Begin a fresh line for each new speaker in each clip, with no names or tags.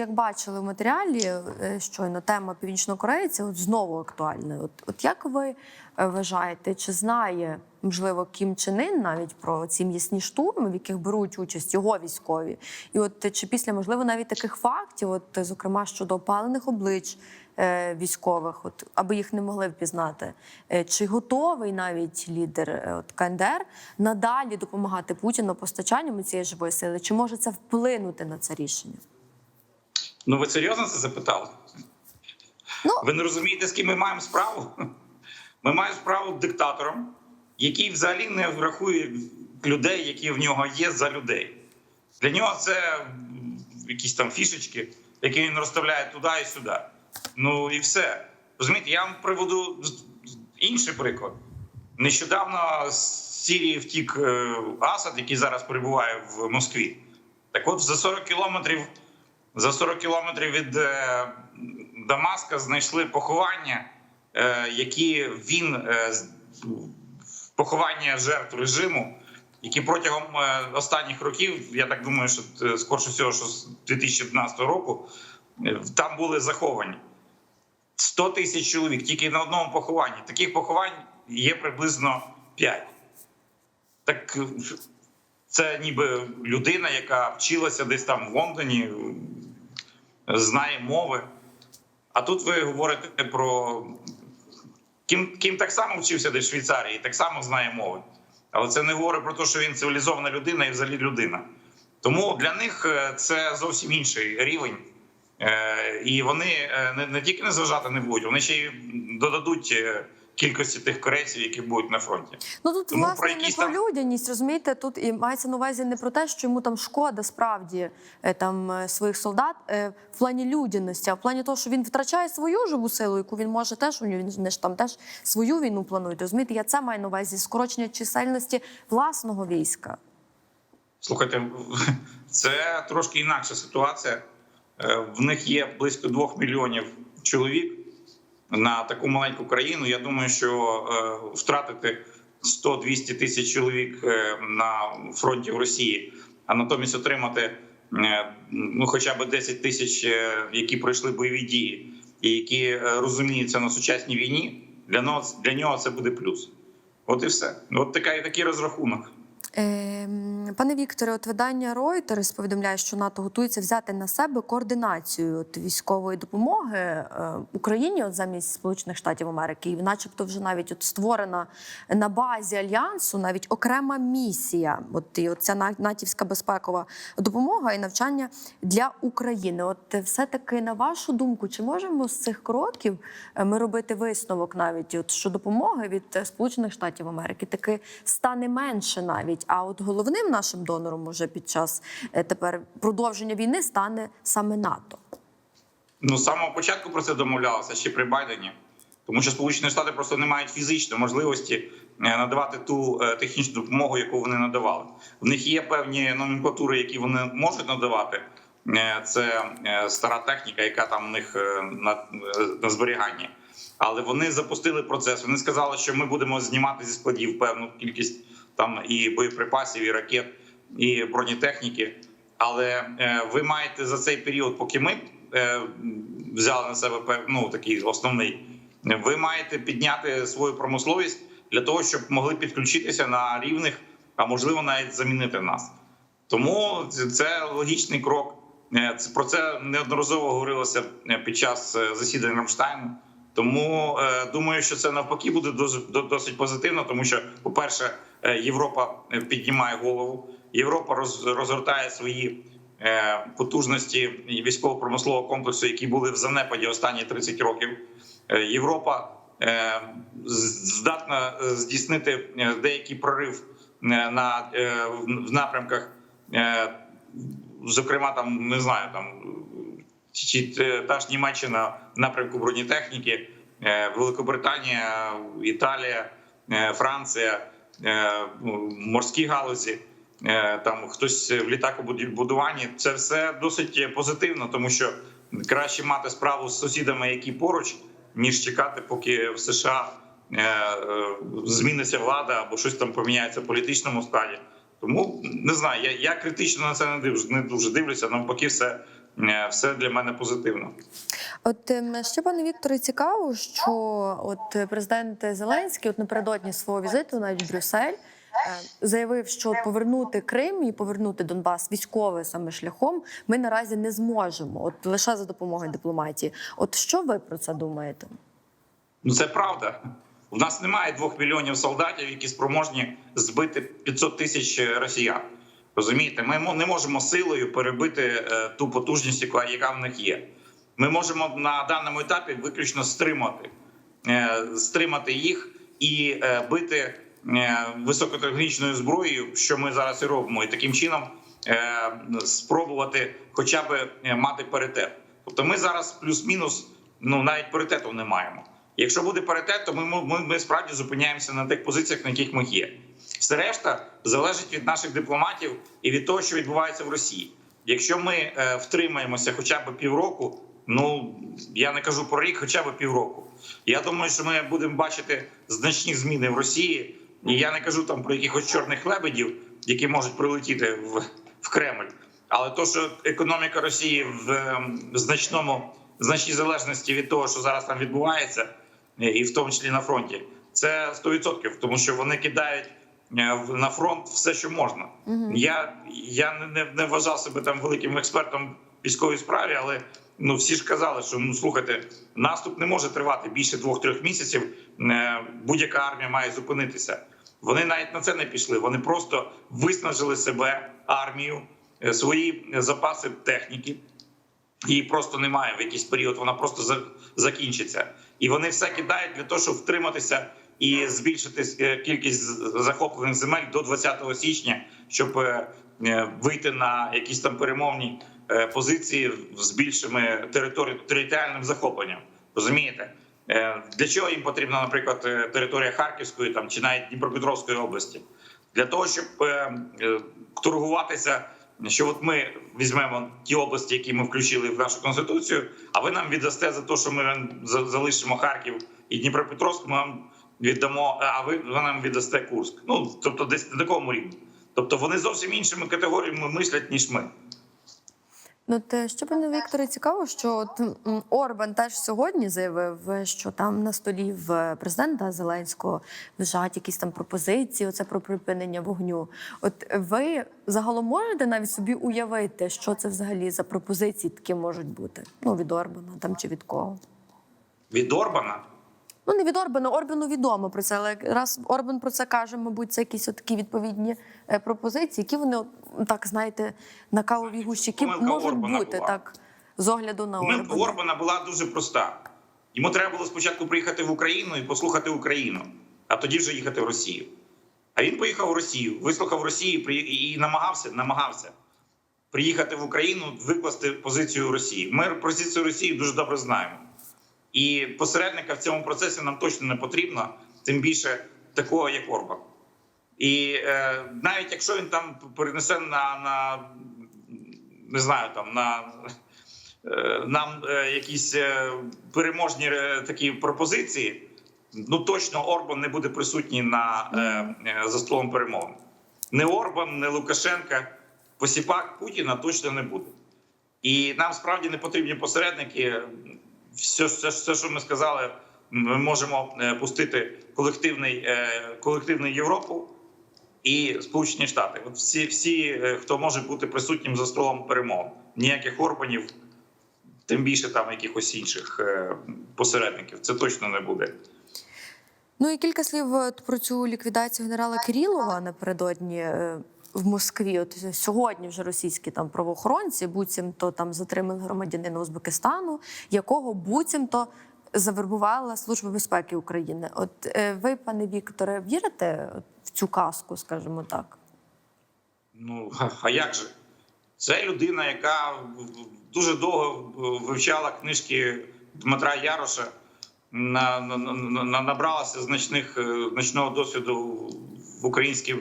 Як бачили в матеріалі, е, щойно тема північнокорейця от знову актуальна. От, от як ви е, вважаєте, чи знає можливо Кім Чен Ін навіть про ці м'ясні штурми, в яких беруть участь його військові? І от чи після можливо навіть таких фактів, от зокрема щодо опалених облич е, військових, от аби їх не могли впізнати, чи готовий навіть лідер от КНДР надалі допомагати Путіну постачанням цієї живої сили? Чи може це вплинути на це рішення?
Ну ви серйозно це запитали?
Ну,
Ви не розумієте, з ким ми маємо справу? Ми маємо справу з диктатором, який взагалі не врахує людей, які в нього є за людей. Для нього це якісь там фішечки, які він розставляє туди і сюди. Ну і все. Розумієте, я вам приведу інший приклад. Нещодавно з Сирії втік е, Асад, який зараз перебуває в Москві. Так от за 40 кілометрів за 40 кілометрів від е, Дамаска знайшли поховання, е, які він е, поховання жертв режиму, які протягом останніх років, я так думаю, що скорше всього, що з 2011 року там були заховані 100 тисяч чоловік тільки на одному похованні. Таких поховань є приблизно 5. Так це ніби людина, яка вчилася десь там в Лондоні, знає мови. А тут ви говорите про Ким, Ким так само вчився десь в Швейцарії, так само знає мови. Але це не говорить про те, що він цивілізована людина і взагалі людина. Тому для них е, це зовсім інший рівень. Е, І вони е, не, тільки не зважати не будуть, вони ще й додадуть кількості тих корейців, які будуть на фронті.
Ну тут
Тому
власне
про
не про
там-
людяність, розумієте, тут і мається на увазі не про те, що йому там шкода справді е, там е, своїх солдат е, в плані людяності, а в плані того, що він втрачає свою живу силу, яку він може теж у нього він ж там теж свою війну планують. Розумієте, я це маю на увазі скорочення чисельності власного війська.
Слухайте, це трошки інакша ситуація. В них є близько двох мільйонів чоловік на таку маленьку країну. Я думаю, що е, втратити 100-200 тисяч чоловік е, на фронті в Росії, а натомість отримати е, ну, хоча б 10 тисяч, які пройшли бойові дії, і які розуміються на сучасній війні. Для нього для нього це буде плюс. От і все. От така, такий розрахунок.
Ем, Пане Вікторе, от видання Reuters повідомляє, що НАТО готується взяти на себе координацію от військової допомоги е, Україні от замість Сполучених Штатів Америки, і начебто вже навіть от створена на базі альянсу навіть окрема місія. От і ця на- натівська безпекова допомога і навчання для України. От все таки, на вашу думку, чи можемо з цих кроків е, ми робити висновок навіть, от що допомоги від Сполучених Штатів Америки таки стане менше навіть. А от головним нашим донором може під час е, тепер продовження війни стане саме НАТО.
Ну, з самого початку про це домовлялося ще при Байдені, тому що Сполучені Штати просто не мають фізичної можливості е, надавати ту е, технічну допомогу, яку вони надавали. В них є певні номенклатури, які вони можуть надавати. Це стара техніка, яка там у них на, на зберіганні. Але вони запустили процес. Вони сказали, що ми будемо знімати зі складів певну кількість там і боєприпасів, і ракет, і бронетехніки. Але е, ви маєте за цей період, поки ми е, взяли на себе ну, такий основний, ви маєте підняти свою промисловість для того, щоб могли підключитися на рівних, а можливо навіть замінити нас. Тому це- логічний крок. Е, про це неодноразово говорилося під час засідань Рамштайну. Тому е, думаю, що це навпаки буде досить позитивно, тому що, по-перше, е, Європа е, піднімає голову, Європа роз, розгортає свої потужності військово-промислового комплексу, які були в занепаді останні 30 років. Європа здатна здійснити деякий прорив на в напрямках, зокрема, там не знаю, там чи та ж Німеччина в напрямку бронетехніки, Великобританія, Італія, е, Франція, е, ну, морські галузі. е, Там хтось в літакобудуванні. Це все досить позитивно, тому що краще мати справу з сусідами, які поруч, ніж чекати, поки в США е, е, зміниться влада або щось там поміняється в політичному складі. Тому не знаю, я, я критично на це не дивлюсь, не дуже дивлюся. Навпаки, все е, все для мене позитивно.
От ем, ще пане Вікторе, цікаво, що от президент Зеленський, от напередодні свого візиту навіть в Брюссель, е, заявив, що повернути Крим і повернути Донбас військовим саме шляхом ми наразі не зможемо, от лише за допомогою дипломатії. От що ви про це думаєте?
Ну це правда. У нас немає двох мільйонів солдатів, які спроможні збити 500 тисяч росіян. Розумієте, ми не можемо силою перебити е, ту потужність, яка в них є. Ми можемо на даному етапі виключно стримати, е, стримати їх і е, бити високотехнічною зброєю, що ми зараз і робимо, і таким чином спробувати хоча б мати паритет. Тобто, ми зараз плюс-мінус, ну навіть паритету не маємо. Якщо буде паритет, то ми, ми, ми справді зупиняємося на тих позиціях, на яких ми є. Все решта залежить від наших дипломатів і від того, що відбувається в Росії. Якщо ми е, втримаємося хоча б півроку, ну я не кажу про рік, хоча б півроку. Я думаю, що ми будемо бачити значні зміни в Росії. І я не кажу там про якихось чорних лебедів, які можуть прилетіти в, в Кремль. Але то, що економіка Росії в ем, значному значній залежності від того, що зараз там відбувається, е, і в тому числі на фронті, це 100%, тому що вони кидають на фронт все, що можна. Я, я не, не, не вважав себе там великим експертом в військовій справі, але ну всі ж казали, що ну слухайте, наступ не може тривати більше двох-трьох місяців. Е, Будь-яка армія має зупинитися. Вони навіть на це не пішли. Вони просто виснажили себе армію, е, свої запаси техніки. Її просто немає в якийсь період. Вона просто закінчиться, і вони все кидають для того, щоб втриматися і збільшити е, кількість захоплених земель до 20 січня, щоб е, е, вийти на якісь там перемовні позиції з більшими територі... територіальним захопленням. Розумієте? Для чого їм потрібна, наприклад, територія Харківської там чи навіть Дніпропетровської області? Для того, щоб торгуватися, що от ми візьмемо ті області, які ми включили в нашу конституцію, а ви нам віддасте за те, що ми залишимо Харків і Дніпропетровськ, ми вам віддамо, а ви, нам віддасте Курськ. Ну тобто, десь на такому рівні. Тобто вони зовсім іншими категоріями мислять ніж ми.
Ну, те, що пане Вікторе, цікаво, що от, Орбан теж сьогодні заявив, що там на столі в президента Зеленського лежать якісь там пропозиції, оце про припинення вогню. От ви загалом можете навіть собі уявити, що це взагалі за пропозиції такі можуть бути? Ну, від Орбана там чи від кого?
Від Орбана
Ну, не від Орбана, Орбану відомо про це, але раз Орбан про це каже, мабуть, це якісь такі відповідні е, пропозиції, які вони, так знаєте, на кавовій гущі, які можуть
Орбана
бути
була.
так з огляду на Орбана.
Орбана була дуже проста. Йому треба було спочатку приїхати в Україну і послухати Україну, а тоді вже їхати в Росію. А він поїхав в Росію, вислухав Росію і намагався, намагався приїхати в Україну, викласти позицію Росії. Ми позицію Росії дуже добре знаємо. І посередника в цьому процесі нам точно не потрібно, тим більше такого, як Орбан. І е, навіть якщо він там перенесе на, на не знаю, там на е, нам е, якісь е, переможні е, такі пропозиції, ну точно Орбан не буде присутній на е, е, за столом перемовин. Не Орбан, не Лукашенка, посіпак Путіна точно не буде. І нам справді не потрібні посередники. Все, все, все що ми сказали, ми можемо е, пустити колективний, е, колективну Європу і Сполучені Штати. От всі, всі, е, хто може бути присутнім за столом перемов, ніяких Орбанів, тим більше там якихось інших посередників. Це точно не буде.
Ну і кілька слів про цю ліквідацію генерала Кирилова напередодні в Москві. От сьогодні вже російські там правоохоронці буцімто там затримали громадянина Узбекистану, якого буцімто завербувала Служба безпеки України. От е, ви, пане Вікторе, вірите в цю казку, скажімо так?
Ну а- як же? Це людина, яка дуже довго вивчала книжки Дмитра Яроша, на, на, на, на- набралася значних е, значного досвіду в українській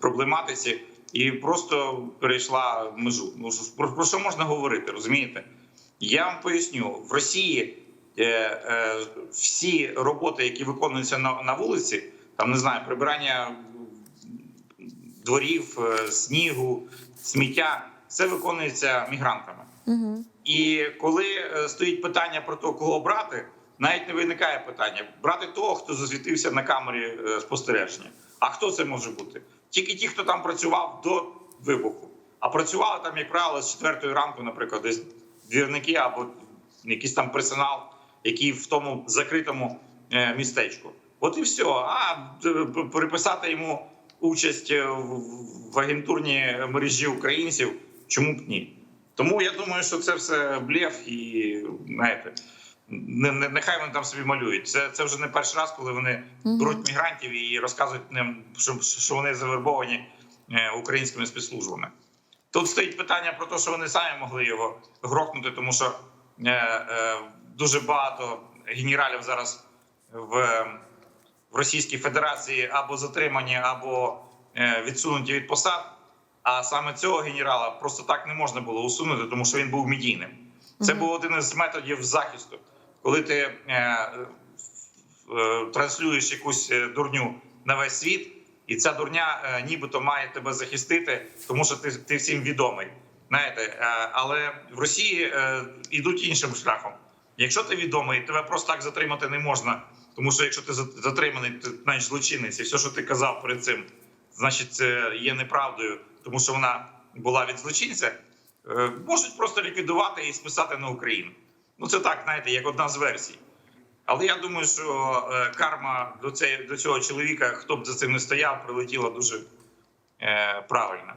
проблематиці і просто перейшла межу. Ну про, про що можна говорити? Розумієте? Я вам поясню в Росії е, е, всі роботи, які виконуються на, на вулиці, там не знаю, прибирання дворів, е, снігу, сміття, це виконується мігрантами.
Угу.
І коли е, стоїть питання про те, кого брати, навіть не виникає питання брати того, хто засвітився на камері е, спостереження. А хто це може бути? Тільки ті, хто там працював до вибуху. А працювали там, як правило, з четвертої ранку, наприклад, десь двірники або якийсь там персонал, який в тому закритому е, містечку. От і все. А е, переписати йому участь е, в- агентурній мережі українців, чому б ні? Тому я думаю, що це все блєф і знаєте, не, не, нехай вони там собі малюють. Це, це вже не перший раз, коли вони беруть мігрантів і розказують ним, що, що вони завербовані е, українськими спецслужбами. Тут стоїть питання про те, що вони самі могли його грохнути, тому що е, е, дуже багато генералів зараз в, в Російській Федерації або затримані, або е, відсунуті від посад. А саме цього генерала просто так не можна було усунути, тому що він був медійним. Це був один із методів захисту, коли ти е, е, транслюєш якусь е, дурню на весь світ, і ця дурня нібито має тебе захистити, тому що ти, ти всім відомий. Знаєте, але в Росії йдуть іншим шляхом. Якщо ти відомий, тебе просто так затримати не можна. Тому що якщо ти затриманий, ти знаєш злочинець, і все, що ти казав перед цим, значить, це є неправдою, тому що вона була від злочинця, можуть просто ліквідувати і списати на Україну. Ну це так, знаєте, як одна з версій. Але я думаю, що е, карма до, цей, до цього чоловіка, хто б за цим не стояв, прилетіла дуже е, правильно.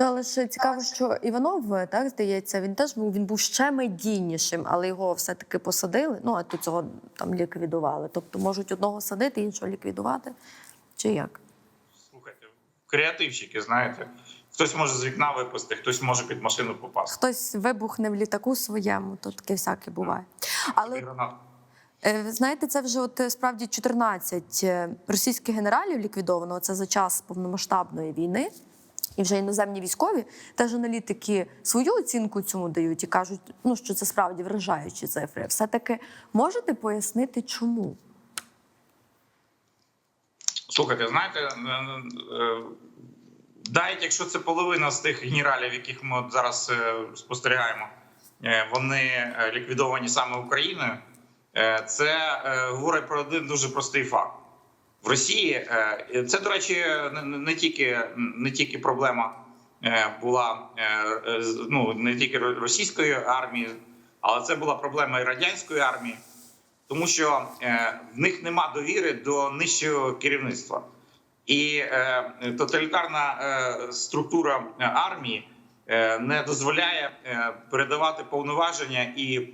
Ну, але ж цікаво, що Іванов, так здається, він теж був він був ще медійнішим, але його все-таки посадили. Ну а до цього там ліквідували. Тобто можуть одного садити, іншого ліквідувати. Чи як?
Слухайте, креативщики, знаєте, хтось може з вікна випасти, хтось може під машину попасти.
Хтось вибухне в літаку своєму, то таке всяке буває. Але. Е, Знаєте, це вже от е, справді 14 е, російських генералів ліквідовано. Це за час повномасштабної війни. І вже іноземні військові, теж аналітики свою оцінку цьому дають і кажуть, ну що це справді вражаючі цифри. Все таки можете пояснити, чому?
Слухайте, знаєте, навіть якщо це половина з тих генералів, яких ми зараз е, спостерігаємо, е, вони е, ліквідовані саме Україною. Це говорить про один дуже простий факт. В Росії це, до речі, не, тільки не тільки проблема була ну не тільки російської армії, але це була проблема і радянської армії тому що в них нема довіри до нижчого керівництва. І е, тоталітарна е, структура е, армії не дозволяє передавати повноваження і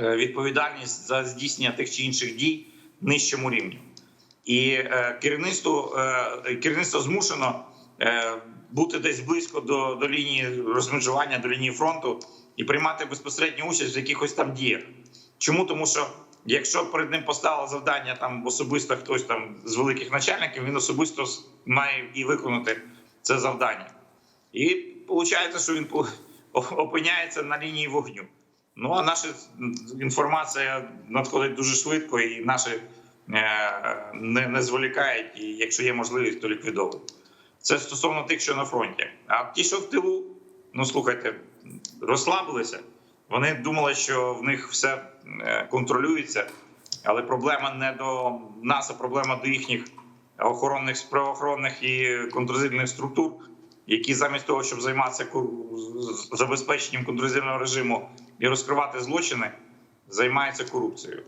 відповідальність за здійснення тих чи інших дій нижчому рівню. І керівництво, керівництво змушено бути десь близько до, до лінії розмежування, до лінії фронту і приймати безпосередню участь в якихось там діях. Чому? Тому що якщо перед ним поставило завдання там особисто хтось там з великих начальників, він особисто має і виконати це завдання. І виходить, що він опиняється на лінії вогню. Ну а наша інформація надходить дуже швидко, і наші е, не, не зволікають, і якщо є можливість, то ліквідовують. Це стосовно тих, що на фронті. А ті, що в тилу, ну слухайте, розслабилися. Вони думали, що в них все е, контролюється, але проблема не до нас, а проблема до їхніх охоронних правоохоронних і контррозвідувальних структур, які замість того, щоб займатися забезпеченням контррозвідувального режиму і розкривати злочини, займаються корупцією.